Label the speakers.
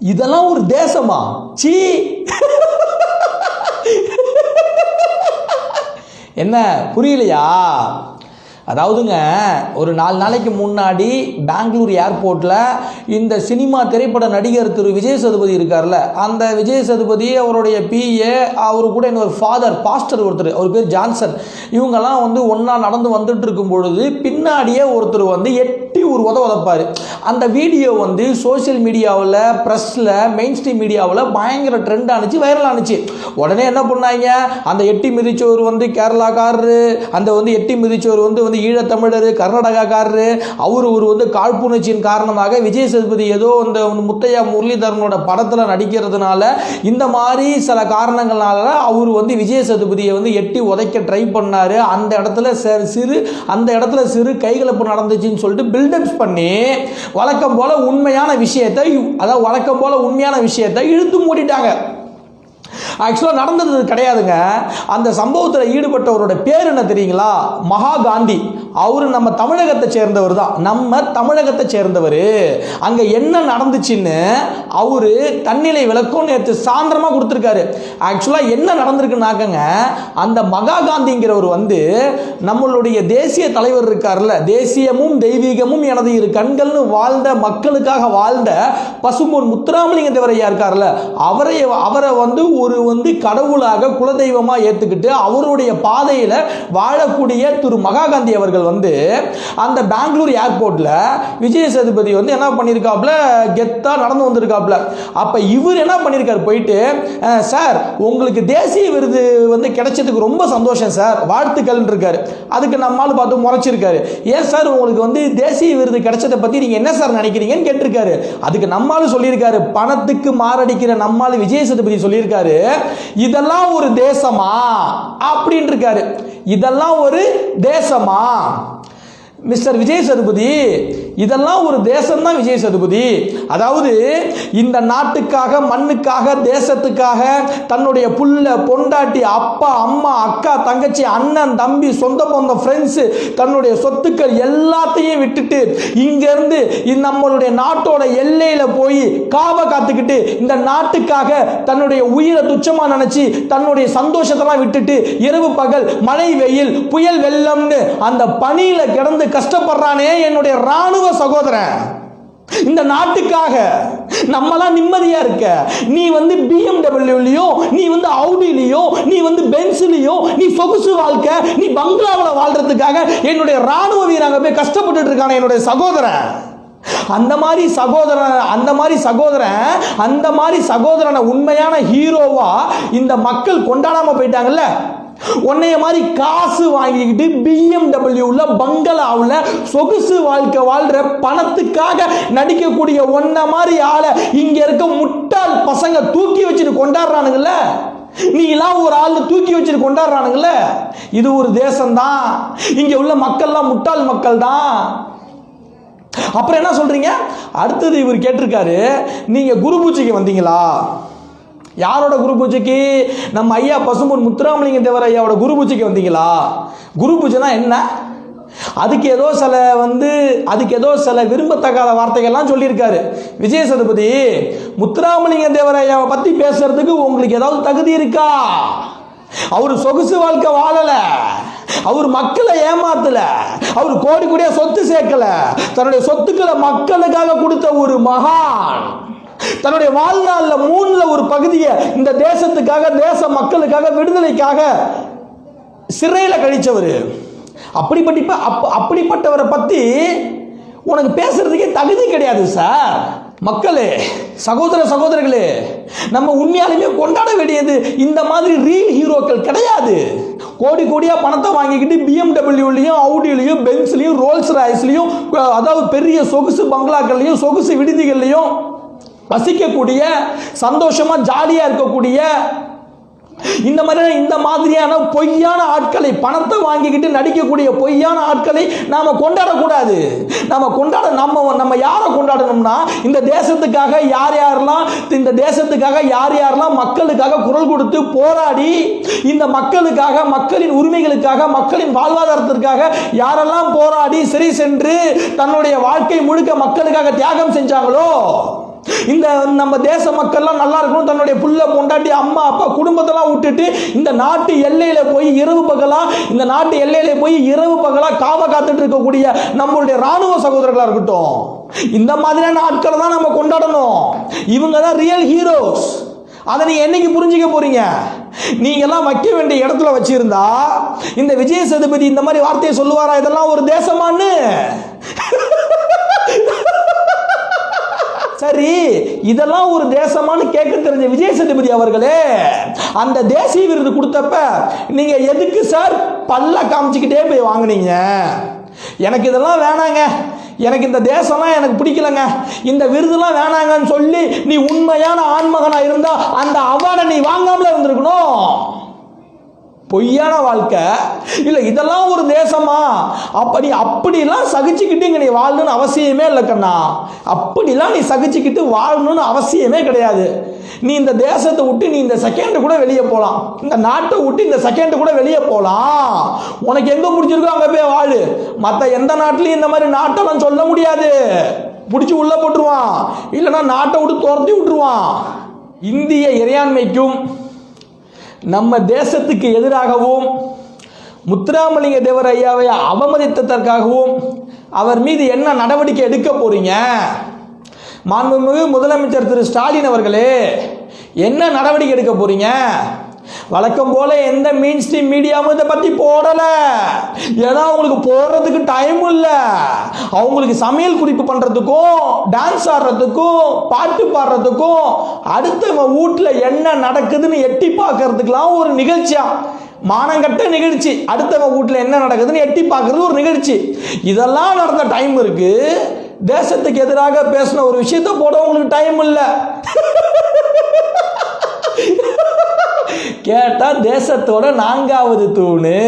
Speaker 1: இதெல்லாம் ஒரு தேசமா? சீ. என்ன புரியலையா? அதாவதுங்க ஒரு நாலு நாளைக்கு முன்னாடி பெங்களூர் ஏர்போர்ட்டில் இந்த சினிமா திரைப்பட நடிகர் திரு விஜய் சதுபதி இருக்கார்ல அந்த விஜய் சதுபதி அவருடைய பிஏ அவர் கூட இன்னொரு ஃபாதர் பாஸ்டர் ஒருத்தர் அவர் பேர் ஜான்சன். இவங்கெல்லாம் வந்து ஒன்றா நடந்து வந்துட்டு இருக்கும் பொழுது பின்னாடியே ஒருத்தர் வந்து எட்டி ஒரு உத உதப்பார். அந்த வீடியோ வந்து சோஷியல் மீடியாவில் ப்ரெஸ்ஸில் மெயின் ஸ்ட்ரீம் மீடியாவில் பயங்கர ட்ரெண்ட் ஆனிச்சு வைரல் ஆனிச்சு. உடனே என்ன பண்ணாங்க? அந்த எட்டி மிதிச்சோர் வந்து கேரளாக்காரரு அந்த வந்து எட்டி மிதிச்சோர் வந்து வந்து ஈழத்தமிழர் கர்நாடகாக்காரரு அவர் ஒரு வந்து காழ்ப்புணர்ச்சியின் காரணமாக விஜய் சேதுபதி ஏதோ அந்த வந்து முத்தையா முரளிதரனோட படத்தில் நடிக்கிறதுனால இந்த மாதிரி சில காரணங்களால அவர் வந்து விஜய் சேதுபதியை வந்து எட்டி உதைக்க ட்ரை பண்ணார். அந்த இடத்துல ச- சிறு அந்த இடத்துல சிறு கைகலப்பு நடந்துச்சுன்னு சொல்லிட்டு பில்டப்ஸ் பண்ணி வழக்கம் போல உண்மையான விஷயத்தை அதாவது வழக்கம் போல உண்மையான விஷயத்தை இழுத்து மூடிட்டாங்க. ஆக்சுவலாக நடந்தது கிடையாதுங்க. அந்த சம்பவத்தில் ஈடுபட்டவரோட பேர் என்ன தெரியுங்களா? மகா காந்தி அவர் நம்ம தமிழகத்தை சேர்ந்தவர் தான். நம்ம தமிழகத்தை சேர்ந்தவர். அங்கே என்ன நடந்துச்சுன்னு அவர் தன்னிலை விளக்கம் நேற்று சாந்திரமாக கொடுத்துருக்காரு. ஆக்சுவலாக என்ன நடந்திருக்குனாக்கங்க அந்த மகா காந்திங்கிறவர் வந்து நம்மளுடைய தேசிய தலைவர் இருக்கார்ல தேசியமும் தெய்வீகமும் எனது இரு கண்கள்னு வாழ்ந்த மக்களுக்காக வாழ்ந்த பசும்பொன் முத்துராமலிங்க தேவரையா இருக்கார்ல அவரை அவரை வந்து ஒரு வந்து கடவுளாக குலதெய்வமாக ஏற்றுக்கிட்டு அவருடைய பாதையில் வாழக்கூடிய திரு மகாகாந்தி அவர்கள் வந்து அந்த பெங்களூர் ஏர்போர்ட்டில் விஜய சேதுபதி வந்து என்ன பண்ணியிருக்காப்புல கெத்தாக நடந்து வந்திருக்காப்புல. அப்போ இவர் என்ன பண்ணியிருக்காரு போயிட்டு சார் உங்களுக்கு தேசிய விருது வந்து கிடைச்சதுக்கு ரொம்ப சந்தோஷம் சார். வாழ்த்துக்கள் இருக்காரு. அதுக்கு நம்மால் பார்த்து முறைச்சிருக்காரு. ஏன் சார் உங்களுக்கு வந்து தேசிய விருது கிடைச்சதை பற்றி நீங்கள் என்ன சார் நினைக்கிறீங்கன்னு கேட்டிருக்காரு. அதுக்கு நம்மால் சொல்லியிருக்காரு. பணத்துக்கு மாரடிக்கிற நம்மால் விஜய் சேதுபதி சொல்லியிருக்காரு. இதெல்லாம் ஒரு தேசமா? அப்படின்னு இருக்காரு இதெல்லாம் ஒரு தேசமா? மிஸ்டர் விஜய் சதுபதி இதெல்லாம் ஒரு தேசம்தான் விஜய் சதுபதி. அதாவது இந்த நாட்டுக்காக மண்ணுக்காக தேசத்துக்காக தன்னுடைய புள்ள பொண்டாட்டி அப்பா அம்மா அக்கா தங்கச்சி அண்ணன் தம்பி சொந்த பந்த ஃப்ரெண்ட்ஸு தன்னுடைய சொத்துக்கள் எல்லாத்தையும் விட்டுட்டு இங்கேருந்து நம்மளுடைய நாட்டோட எல்லையில் போய் காவை காத்துக்கிட்டு இந்த நாட்டுக்காக தன்னுடைய உயிரை துச்சமாக நினச்சி தன்னுடைய சந்தோஷத்தெல்லாம் விட்டுட்டு இரவு பகல் மழை வெயில் புயல் வெள்ளம்னு அந்த பணியில் கிடந்து கஷ்டப்படுறானே என்னுடைய ராணுவ சகோதரன் இந்த நாட்டுக்காக நம்மலாம் நிம்மதியா இருக்க. நீ வந்து பிஎம்டபிள்யூலையோ நீ வந்து அவுடிலையோ நீ வந்து பென்ஸ்லயோ நீ சொகுசு வாழ்க்கை நீ பங்களாவில் வாழ்றதுக்காக என்னுடைய ராணுவ வீராங்க போய் கஷ்டப்பட்டுட்டு இருக்கான என்னுடைய சகோதரன் அந்த மாதிரி சகோதரன் அந்த மாதிரி சகோதரன் அந்த மாதிரி சகோதரனை உண்மையான ஹீரோவா இந்த மக்கள் கொண்டாடாம போயிட்டாங்கல்ல? உன்னைய மாதிரி காசு வாங்கிக்கிட்டு பிஎம்டபிள்யூவில் பங்களாவில் சொகுசு வாழ்க்கை வாழ்கிற பணத்துக்காக நடிக்கக்கூடிய ஒன்ன மாதிரி ஆளை இங்கே இருக்க முட்டாள் பசங்க தூக்கி வச்சுட்டு கொண்டாடுறானுங்கல்ல? நீலாம் ஒரு ஆள் தூக்கி வச்சுட்டு கொண்டாடுறானுங்கள இது ஒரு தேசம்தான். இங்கே உள்ள மக்கள்லாம் முட்டாள் மக்கள் தான் அப்புறம் என்ன சொல்றீங்க? அடுத்தது இவர் கேட்டிருக்காரு நீங்க குரு பூஜைக்கு வந்தீங்களா? யாரோட குரு பூஜைக்கு? நம்ம ஐயா பசும்பொன் முத்துராமலிங்க தேவர் ஐயாவோட குரு பூஜைக்கு வந்தீங்களா? குரு பூஜைனா என்ன? அதுக்கு ஏதோ சில வந்து அதுக்கு ஏதோ சில விரும்பத்தகாத வார்த்தைகள்லாம் சொல்லியிருக்காரு. விஜய சதுபதி முத்துராமலிங்க தேவராயாவை பற்றி பேசுறதுக்கு உங்களுக்கு ஏதாவது தகுதி இருக்கா? அவர் சொகுசு வாழ்க்கை வாழல. அவர் மக்களை ஏமாத்தல. அவர் கோடி கோடியா சொத்து சேர்க்கல. தன்னுடைய சொத்துக்களை மக்களுக்காக கொடுத்த ஒரு மகான். தன்னுடைய வாழ்நாளில் மூணில் ஒரு பகுதியை இந்த தேசத்துக்காக தேச மக்களுக்காக விடுதலைக்காக சிறையில் கழிச்சவர். அப்படிப்பட்ட அப்படிப்பட்டவரை பற்றி உனக்கு பேசுறதுக்கே தகுதி கிடையாது சார். மக்களே சகோதர சகோதரர்களே நம்ம உண்மையாலுமே கொண்டாட வேண்டியது இந்த மாதிரி ரீல் ஹீரோக்கள் கிடையாது. கோடி கோடியாக பணத்தை வாங்கிக்கிட்டு பிஎம்டபிள்யூலையும் அவுடிலையும் பென்ஸ்லையும் ரோல்ஸ் ராய்ஸ்லையும் அதாவது பெரிய சொகுசு பங்களாக்கள்லையும் சொகுசு விடுதிகள்லையும் வசிக்கக்கூடிய சந்தோஷமா ஜாலியா இருக்கக்கூடிய இந்த மாதிரி இந்த மாதிரியான பொய்யான ஆட்களை பணத்தை வாங்கிக்கிட்டு நடிக்கக்கூடிய பொய்யான ஆட்களை நாம கொண்டாடக்கூடாது. நாம கொண்டாட நம்ம நம்ம யாரை கொண்டாடணும்னா இந்த தேசத்துக்காக யார் யாரெல்லாம் இந்த தேசத்துக்காக யார் யாரெல்லாம் மக்களுக்காக குரல் கொடுத்து போராடி இந்த மக்களுக்காக மக்களின் உரிமைகளுக்காக மக்களின் வாழ்வாதாரத்திற்காக யாரெல்லாம் போராடி சிறை சென்று தன்னுடைய வாழ்க்கை முழுக்க மக்களுக்காக தியாகம் செஞ்சாங்களோ இந்த நம்ம தேச மக்கள்லாம் நல்லா இருக்கணும். தன்னுடைய புள்ள பொண்டாட்டி அம்மா அப்பா குடும்பத்தெல்லாம் விட்டுட்டு இந்த நாட்டு எல்லையில போய் இரவு பகலா இந்த நாட்டு எல்லையில போய் இரவு பகலா காவ காத்துட்டு இருக்கக்கூடிய நம்மளுடைய ராணுவ சகோதரர்களா இருக்கட்டும். இந்த மாதிரியான ஆட்களை தான் நம்ம கொண்டாடணும். இவங்க தான் ரியல் ஹீரோஸ் அதை நீ என்னைக்கு புரிஞ்சுக்க போறீங்க? நீங்க எல்லாம் வைக்க வேண்டிய இடத்துல வச்சிருந்தா இந்த விஜய் சதுபதி இந்த மாதிரி வார்த்தையை சொல்லுவாரா? இதெல்லாம் ஒரு தேசமான்னு. சரி இதெல்லாம் ஒரு தேசமான்னு கேட்க தெரிஞ்ச விஜய் சேதுபதி அவர்களே அந்த தேசிய விருது கொடுத்தப்ப நீங்க எதுக்கு சார் பல்ல காமிச்சுக்கிட்டே போய் வாங்குனீங்க? எனக்கு இதெல்லாம் வேணாங்க. எனக்கு இந்த தேசம்லாம் எனக்கு பிடிக்கலங்க. இந்த விருதுலாம் வேணாங்கன்னு சொல்லி நீ உண்மையான ஆண்மகனா இருந்தா அந்த அவார்டை நீ வாங்காமல இருந்திருக்கணும். பொய்யான வாழ்க்கை. இல்லை இதெல்லாம் ஒரு தேசமா அப்படி அப்படிலாம் சகிச்சுக்கிட்டு இங்கே நீ வாழணும்னு அவசியமே இல்லை கண்ணா. அப்படிலாம் நீ சகிச்சுக்கிட்டு வாழணும்னு அவசியமே கிடையாது. நீ இந்த தேசத்தை விட்டு நீ இந்த செகண்ட் கூட வெளியே போகலாம் இந்த நாட்டை விட்டு இந்த செகண்ட் கூட வெளியே போகலாம் உனக்கு எங்கே பிடிச்சிருக்கோ அங்கே போய் வாழு. மற்ற எந்த நாட்டிலையும் இந்த மாதிரி நாட்டெல்லாம் சொல்ல முடியாது. பிடிச்சி உள்ளே போட்டுருவான். இல்லைன்னா நாட்டை விட்டு துரத்தி விட்டுருவான். இந்திய இறையாண்மைக்கும் நம்ம தேசத்துக்கு எதிராகவும் முத்துராமலிங்க தேவர் ஐயாவை அவமதித்ததற்காகவும் அவர் மீது என்ன நடவடிக்கை எடுக்க போறீங்க? மாண்புமிகு முதலமைச்சர் திரு ஸ்டாலின் அவர்களே என்ன நடவடிக்கை எடுக்க போறீங்க? வழக்கம் போல எந்த மெயின் ஸ்ட்ரீம் மீடியாவும் இதை பற்றி போடலை. ஏன்னா அவங்களுக்கு போடுறதுக்கு டைம் இல்லை. அவங்களுக்கு சமையல் குறிப்பு பண்ணுறதுக்கும் டான்ஸ் ஆடுறதுக்கும் பாட்டு பாடுறதுக்கும் அடுத்தவன் வீட்டில் என்ன நடக்குதுன்னு எட்டி பார்க்கறதுக்கெல்லாம் ஒரு நிகழ்ச்சியாக மானங்கட்ட நிகழ்ச்சி. அடுத்தவன் வீட்டில் என்ன நடக்குதுன்னு எட்டி பார்க்கறது ஒரு நிகழ்ச்சி. இதெல்லாம் நடந்த டைம் இருக்குது தேசத்துக்கு எதிராக பேசின ஒரு விஷயத்த போட உங்களுக்கு டைம் இல்லை. கேட்டால் தேசத்தோட நான்காவது தூணு.